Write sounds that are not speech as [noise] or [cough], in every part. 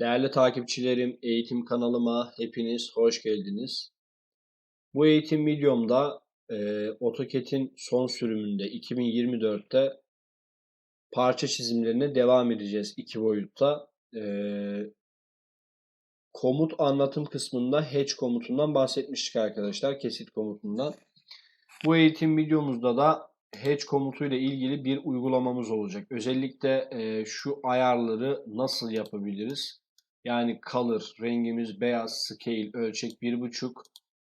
Değerli takipçilerim, eğitim kanalıma hepiniz hoş geldiniz. Bu eğitim videomda e, AutoCAD'in son sürümünde 2024'te parça çizimlerine devam edeceğiz iki boyutta. E, komut anlatım kısmında hatch komutundan bahsetmiştik arkadaşlar, kesit komutundan. Bu eğitim videomuzda da hatch komutuyla ilgili bir uygulamamız olacak. Özellikle e, şu ayarları nasıl yapabiliriz? Yani color, rengimiz beyaz, scale, ölçek 1.5,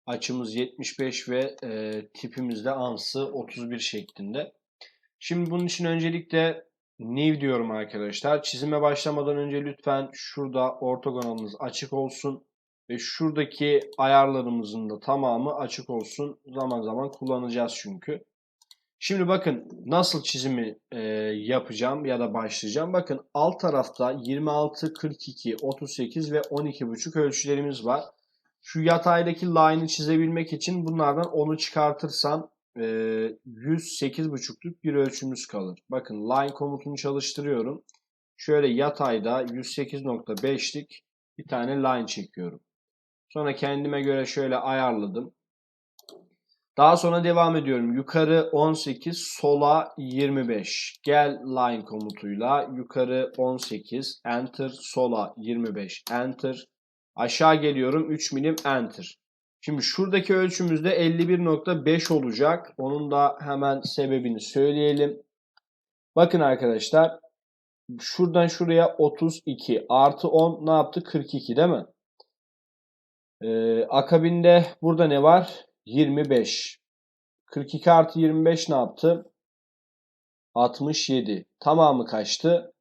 açımız 75 ve e, tipimiz de ansı 31 şeklinde. Şimdi bunun için öncelikle new diyorum arkadaşlar. Çizime başlamadan önce lütfen şurada ortogonalımız açık olsun. Ve şuradaki ayarlarımızın da tamamı açık olsun. Zaman zaman kullanacağız çünkü. Şimdi bakın nasıl çizimi e, yapacağım ya da başlayacağım. Bakın alt tarafta 26, 42, 38 ve 12,5 ölçülerimiz var. Şu yataydaki line'ı çizebilmek için bunlardan 10'u çıkartırsam e, 108,5'luk bir ölçümüz kalır. Bakın line komutunu çalıştırıyorum. Şöyle yatayda 108.5'lik bir tane line çekiyorum. Sonra kendime göre şöyle ayarladım. Daha sonra devam ediyorum. Yukarı 18, sola 25. Gel line komutuyla yukarı 18, enter, sola 25, enter. Aşağı geliyorum 3 milim enter. Şimdi şuradaki ölçümüzde 51.5 olacak. Onun da hemen sebebini söyleyelim. Bakın arkadaşlar. Şuradan şuraya 32 artı 10 ne yaptı? 42 değil mi? Ee, akabinde burada ne var? 25. 42 artı 25 ne yaptı? 67. Tamamı kaçtı?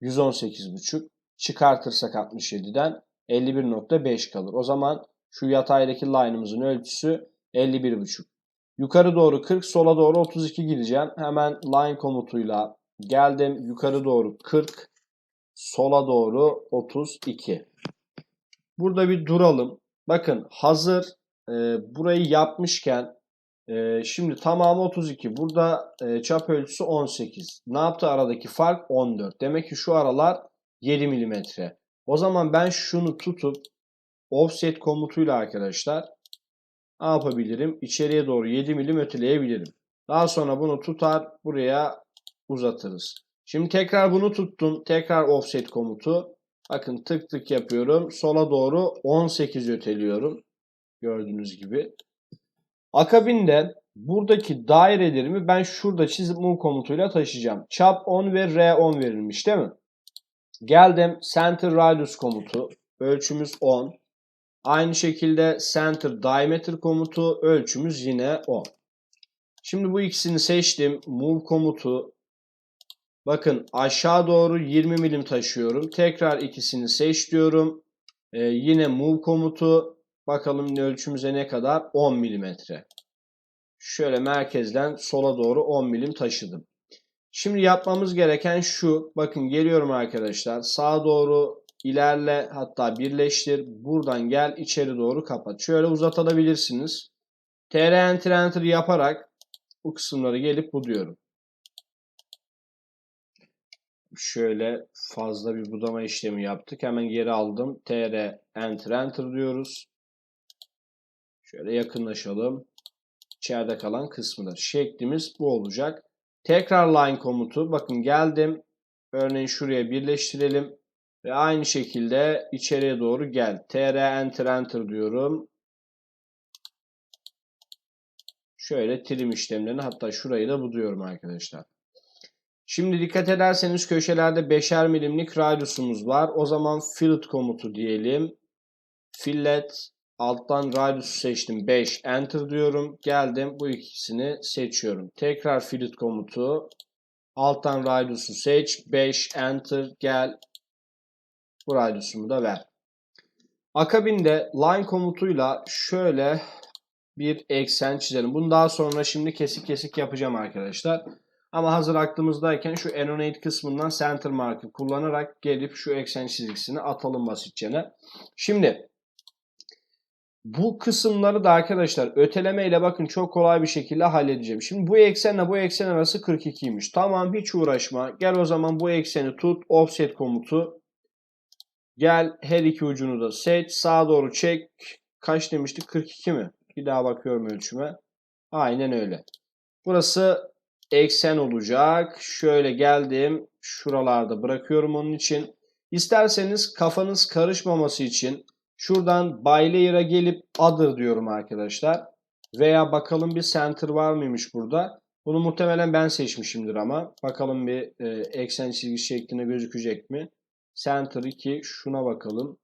118,5. Çıkartırsak 67'den 51.5 kalır. O zaman şu yataydaki line'ımızın ölçüsü 51.5. Yukarı doğru 40, sola doğru 32 gideceğim. Hemen line komutuyla geldim. Yukarı doğru 40, sola doğru 32. Burada bir duralım. Bakın hazır e, burayı yapmışken e, şimdi tamamı 32. Burada e, çap ölçüsü 18. Ne yaptı aradaki fark? 14. Demek ki şu aralar 7 milimetre. O zaman ben şunu tutup offset komutuyla arkadaşlar ne yapabilirim? İçeriye doğru 7 milim öteleyebilirim. Daha sonra bunu tutar buraya uzatırız. Şimdi tekrar bunu tuttum. Tekrar offset komutu. Bakın tık tık yapıyorum. Sola doğru 18 öteliyorum. Gördüğünüz gibi. Akabinde buradaki dairelerimi ben şurada çizip move komutuyla taşıyacağım. Çap 10 ve R10 verilmiş değil mi? Geldim center radius komutu. Ölçümüz 10. Aynı şekilde center diameter komutu. Ölçümüz yine 10. Şimdi bu ikisini seçtim. Move komutu. Bakın aşağı doğru 20 milim taşıyorum. Tekrar ikisini seç diyorum. Ee, yine move komutu. Bakalım ölçümüze ne kadar? 10 milimetre. Şöyle merkezden sola doğru 10 milim taşıdım. Şimdi yapmamız gereken şu. Bakın geliyorum arkadaşlar. Sağa doğru ilerle hatta birleştir. Buradan gel içeri doğru kapat. Şöyle uzatabilirsiniz. TR enter enter yaparak bu kısımları gelip buluyorum. Şöyle fazla bir budama işlemi yaptık. Hemen geri aldım. TR enter enter diyoruz. Şöyle yakınlaşalım. İçeride kalan kısmıdır. Şeklimiz bu olacak. Tekrar line komutu. Bakın geldim. Örneğin şuraya birleştirelim. Ve aynı şekilde içeriye doğru gel. tr enter enter diyorum. Şöyle trim işlemlerini hatta şurayı da buluyorum arkadaşlar. Şimdi dikkat ederseniz köşelerde 5'er milimlik radiusumuz var. O zaman fillet komutu diyelim. Fillet alttan radiusu seçtim 5 enter diyorum. Geldim bu ikisini seçiyorum. Tekrar fillet komutu. Alttan radiusu seç 5 enter gel. Bu radiusumu da ver. Akabinde line komutuyla şöyle bir eksen çizelim. Bunu daha sonra şimdi kesik kesik yapacağım arkadaşlar. Ama hazır aklımızdayken şu Annotate kısmından center markı kullanarak gelip şu eksen çizgisini atalım basitçe. Şimdi bu kısımları da arkadaşlar öteleme ile bakın çok kolay bir şekilde halledeceğim. Şimdi bu eksenle bu eksen arası 42'ymiş. Tamam hiç uğraşma. Gel o zaman bu ekseni tut. Offset komutu. Gel her iki ucunu da seç. Sağa doğru çek. Kaç demiştik? 42 mi? Bir daha bakıyorum ölçüme. Aynen öyle. Burası eksen olacak. Şöyle geldim. Şuralarda bırakıyorum onun için. İsterseniz kafanız karışmaması için şuradan by gelip other diyorum arkadaşlar. Veya bakalım bir center var mıymış burada. Bunu muhtemelen ben seçmişimdir ama. Bakalım bir e, eksen çizgi şeklinde gözükecek mi? Center 2 şuna bakalım.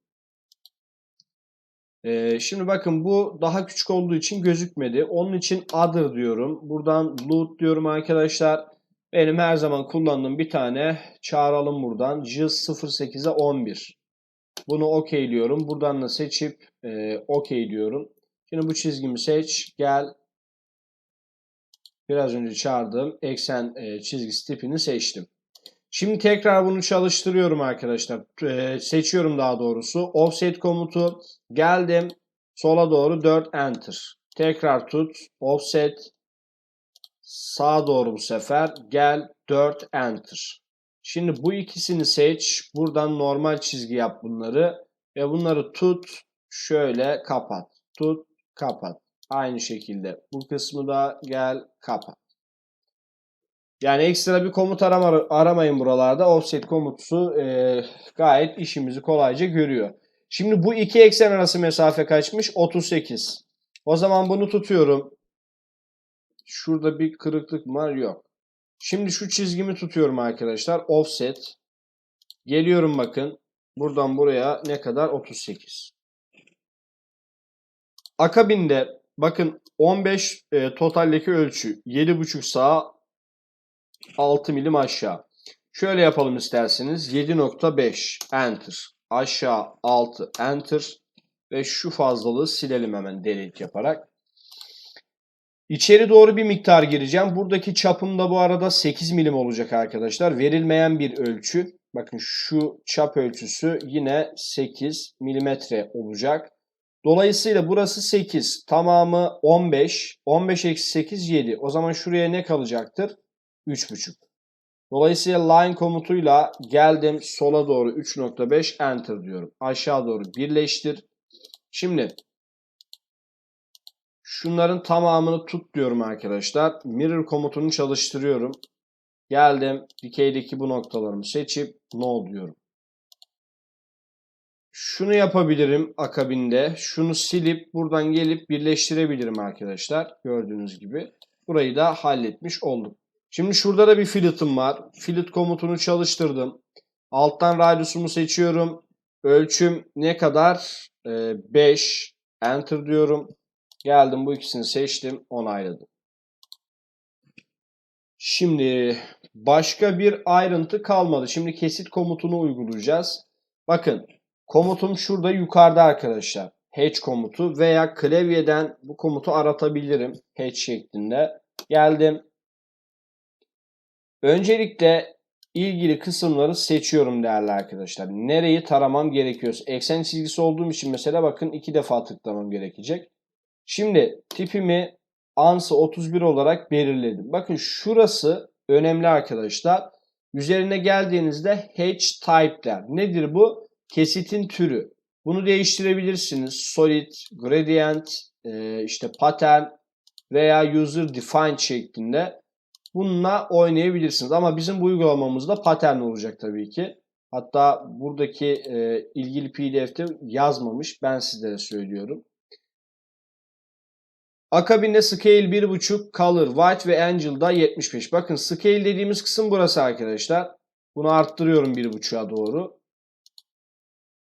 Ee, şimdi bakın bu daha küçük olduğu için gözükmedi. Onun için other diyorum. Buradan loot diyorum arkadaşlar. Benim her zaman kullandığım bir tane çağıralım buradan. JIS 08'e 11. Bunu okeyliyorum. Buradan da seçip e, okey diyorum. Şimdi bu çizgimi seç. Gel. Biraz önce çağırdığım eksen e, çizgisi tipini seçtim. Şimdi tekrar bunu çalıştırıyorum arkadaşlar. Ee, seçiyorum daha doğrusu. Offset komutu geldim. Sola doğru 4 enter. Tekrar tut. Offset sağa doğru bu sefer gel 4 enter. Şimdi bu ikisini seç. Buradan normal çizgi yap bunları ve bunları tut. Şöyle kapat. Tut, kapat. Aynı şekilde bu kısmı da gel kapat. Yani ekstra bir komut arama, aramayın buralarda. Offset komutu e, gayet işimizi kolayca görüyor. Şimdi bu iki eksen arası mesafe kaçmış? 38. O zaman bunu tutuyorum. Şurada bir kırıklık var? Yok. Şimdi şu çizgimi tutuyorum arkadaşlar. Offset. Geliyorum bakın. Buradan buraya ne kadar? 38. Akabinde bakın 15 e, totaldeki ölçü 7.5 sağa 6 milim aşağı. Şöyle yapalım isterseniz. 7.5 enter. Aşağı 6 enter. Ve şu fazlalığı silelim hemen delete yaparak. İçeri doğru bir miktar gireceğim. Buradaki çapım da bu arada 8 milim olacak arkadaşlar. Verilmeyen bir ölçü. Bakın şu çap ölçüsü yine 8 milimetre olacak. Dolayısıyla burası 8. Tamamı 15. 15 eksi 8 7. O zaman şuraya ne kalacaktır? 3.5. Dolayısıyla line komutuyla geldim sola doğru 3.5 enter diyorum. Aşağı doğru birleştir. Şimdi şunların tamamını tut diyorum arkadaşlar. Mirror komutunu çalıştırıyorum. Geldim dikeydeki bu noktalarımı seçip no diyorum. Şunu yapabilirim akabinde. Şunu silip buradan gelip birleştirebilirim arkadaşlar. Gördüğünüz gibi. Burayı da halletmiş olduk. Şimdi şurada da bir fillet'ım var. Fillet komutunu çalıştırdım. Alttan radiusumu seçiyorum. Ölçüm ne kadar? Ee, 5. Enter diyorum. Geldim bu ikisini seçtim. Onayladım. Şimdi başka bir ayrıntı kalmadı. Şimdi kesit komutunu uygulayacağız. Bakın komutum şurada yukarıda arkadaşlar. Hatch komutu veya klavyeden bu komutu aratabilirim. Hatch şeklinde. Geldim. Öncelikle ilgili kısımları seçiyorum değerli arkadaşlar. Nereyi taramam gerekiyorsa. Eksen çizgisi olduğum için mesela bakın iki defa tıklamam gerekecek. Şimdi tipimi ANSI 31 olarak belirledim. Bakın şurası önemli arkadaşlar. Üzerine geldiğinizde H type'ler. Nedir bu? Kesitin türü. Bunu değiştirebilirsiniz. Solid, gradient, işte pattern veya user defined şeklinde bununla oynayabilirsiniz. Ama bizim bu uygulamamızda pattern olacak tabii ki. Hatta buradaki e, ilgili pdf'te yazmamış. Ben sizlere söylüyorum. Akabinde scale 1.5, color, white ve angel'da 75. Bakın scale dediğimiz kısım burası arkadaşlar. Bunu arttırıyorum 1.5'a doğru.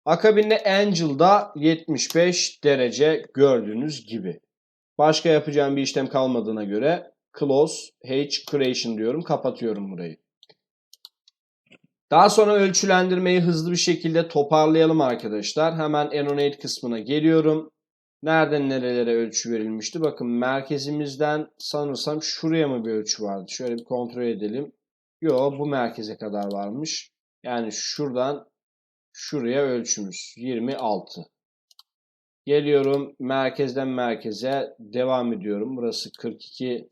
Akabinde angel'da 75 derece gördüğünüz gibi. Başka yapacağım bir işlem kalmadığına göre close h creation diyorum. Kapatıyorum burayı. Daha sonra ölçülendirmeyi hızlı bir şekilde toparlayalım arkadaşlar. Hemen Annotate kısmına geliyorum. Nereden nerelere ölçü verilmişti? Bakın merkezimizden sanırsam şuraya mı bir ölçü vardı? Şöyle bir kontrol edelim. Yo bu merkeze kadar varmış. Yani şuradan şuraya ölçümüz 26. Geliyorum merkezden merkeze devam ediyorum. Burası 42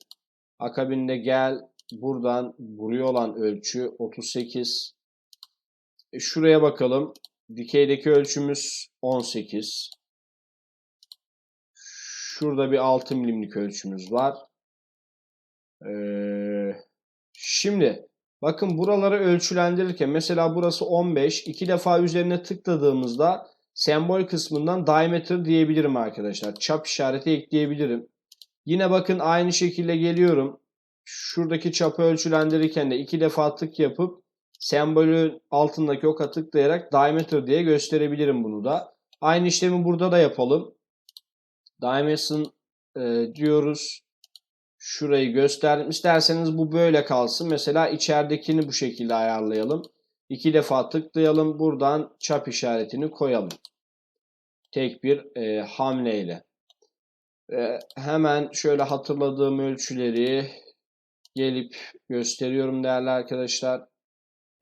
Akabinde gel buradan buraya olan ölçü 38. E şuraya bakalım. Dikeydeki ölçümüz 18. Şurada bir 6 milimlik ölçümüz var. Ee, şimdi bakın buraları ölçülendirirken mesela burası 15. iki defa üzerine tıkladığımızda sembol kısmından diameter diyebilirim arkadaşlar. Çap işareti ekleyebilirim. Yine bakın aynı şekilde geliyorum. Şuradaki çapı ölçülendirirken de iki defa tık yapıp sembolün altındaki oka tıklayarak diameter diye gösterebilirim bunu da. Aynı işlemi burada da yapalım. Dimension e, diyoruz. Şurayı gösterdim. İsterseniz bu böyle kalsın. Mesela içeridekini bu şekilde ayarlayalım. İki defa tıklayalım. Buradan çap işaretini koyalım. Tek bir e, hamleyle. E, hemen şöyle hatırladığım ölçüleri gelip gösteriyorum değerli arkadaşlar.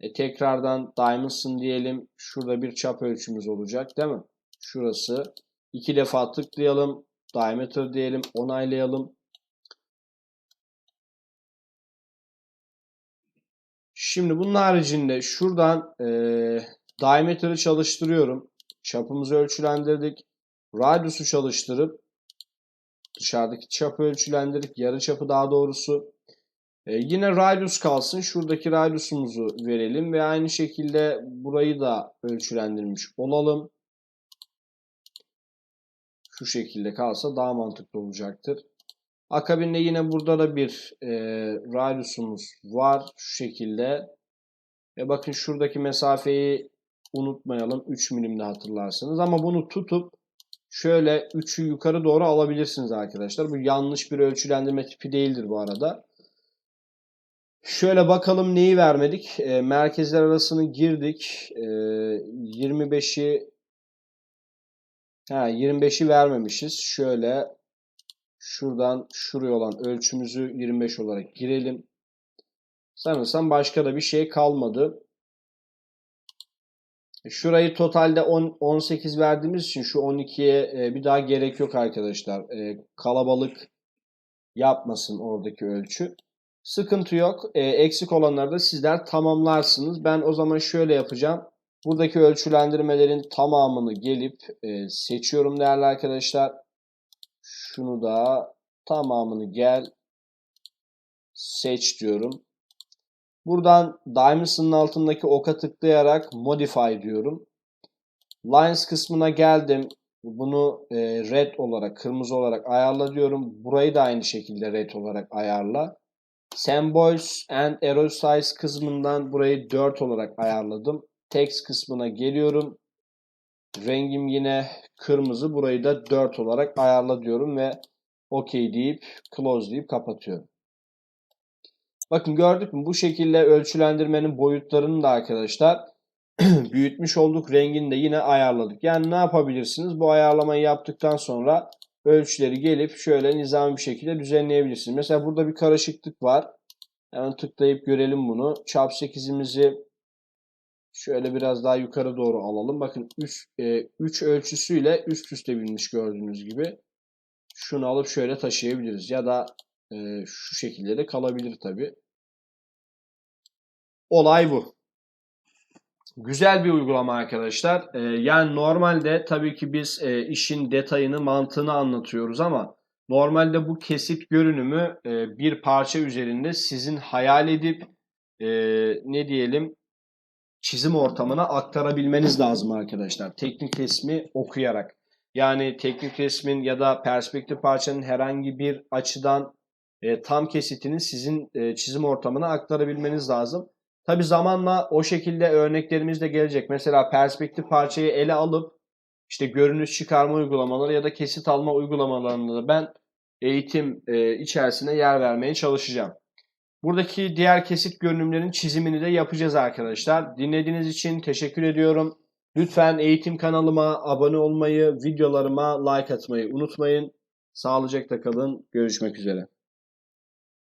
E, tekrardan Dimension diyelim. Şurada bir çap ölçümüz olacak değil mi? Şurası. İki defa tıklayalım. Diameter diyelim. Onaylayalım. Şimdi bunun haricinde şuradan e, diameter'ı çalıştırıyorum. Çapımızı ölçülendirdik. Radius'u çalıştırıp dışarıdaki çapı ölçülendirdik. Yarı çapı daha doğrusu. E, yine radius kalsın. Şuradaki radius'umuzu verelim ve aynı şekilde burayı da ölçülendirmiş olalım. Şu şekilde kalsa daha mantıklı olacaktır. Akabinde yine burada da bir e, radius'umuz var. Şu şekilde. Ve bakın şuradaki mesafeyi unutmayalım. 3 milimde hatırlarsınız. Ama bunu tutup şöyle 3'ü yukarı doğru alabilirsiniz arkadaşlar. Bu yanlış bir ölçülendirme tipi değildir bu arada. Şöyle bakalım neyi vermedik. E, merkezler arasını girdik. E, 25'i ha, 25'i vermemişiz. Şöyle şuradan şuraya olan ölçümüzü 25 olarak girelim. Sanırsam başka da bir şey kalmadı. Şurayı totalde 10, 18 verdiğimiz için şu 12'ye e, bir daha gerek yok arkadaşlar. E, kalabalık yapmasın oradaki ölçü. Sıkıntı yok. E, eksik olanları da sizler tamamlarsınız. Ben o zaman şöyle yapacağım. Buradaki ölçülendirmelerin tamamını gelip e, seçiyorum değerli arkadaşlar. Şunu da tamamını gel seç diyorum. Buradan Dimenson'ın altındaki oka tıklayarak Modify diyorum. Lines kısmına geldim. Bunu e, red olarak, kırmızı olarak ayarla diyorum. Burayı da aynı şekilde red olarak ayarla. Symbols and Arrow Size kısmından burayı 4 olarak ayarladım. Text kısmına geliyorum. Rengim yine kırmızı. Burayı da 4 olarak ayarla diyorum ve OK deyip close deyip kapatıyorum. Bakın gördük mü? Bu şekilde ölçülendirmenin boyutlarını da arkadaşlar [clears throat] büyütmüş olduk. Rengini de yine ayarladık. Yani ne yapabilirsiniz? Bu ayarlamayı yaptıktan sonra ölçüleri gelip şöyle nizami bir şekilde düzenleyebilirsiniz. Mesela burada bir karışıklık var. Hemen tıklayıp görelim bunu. Çarp 8'imizi şöyle biraz daha yukarı doğru alalım. Bakın 3 e, üç ölçüsüyle üst üste binmiş gördüğünüz gibi. Şunu alıp şöyle taşıyabiliriz. Ya da e, şu şekilde de kalabilir tabi. Olay bu. Güzel bir uygulama arkadaşlar. Ee, yani normalde tabii ki biz e, işin detayını, mantığını anlatıyoruz ama normalde bu kesit görünümü e, bir parça üzerinde sizin hayal edip e, ne diyelim çizim ortamına aktarabilmeniz lazım arkadaşlar. Teknik resmi okuyarak. Yani teknik resmin ya da perspektif parçanın herhangi bir açıdan e, tam kesitini sizin e, çizim ortamına aktarabilmeniz lazım. Tabi zamanla o şekilde örneklerimiz de gelecek. Mesela perspektif parçayı ele alıp işte görünüş çıkarma uygulamaları ya da kesit alma uygulamalarında da ben eğitim e, içerisine yer vermeye çalışacağım. Buradaki diğer kesit görünümlerin çizimini de yapacağız arkadaşlar. Dinlediğiniz için teşekkür ediyorum. Lütfen eğitim kanalıma abone olmayı, videolarıma like atmayı unutmayın. Sağlıcakla kalın. Görüşmek üzere.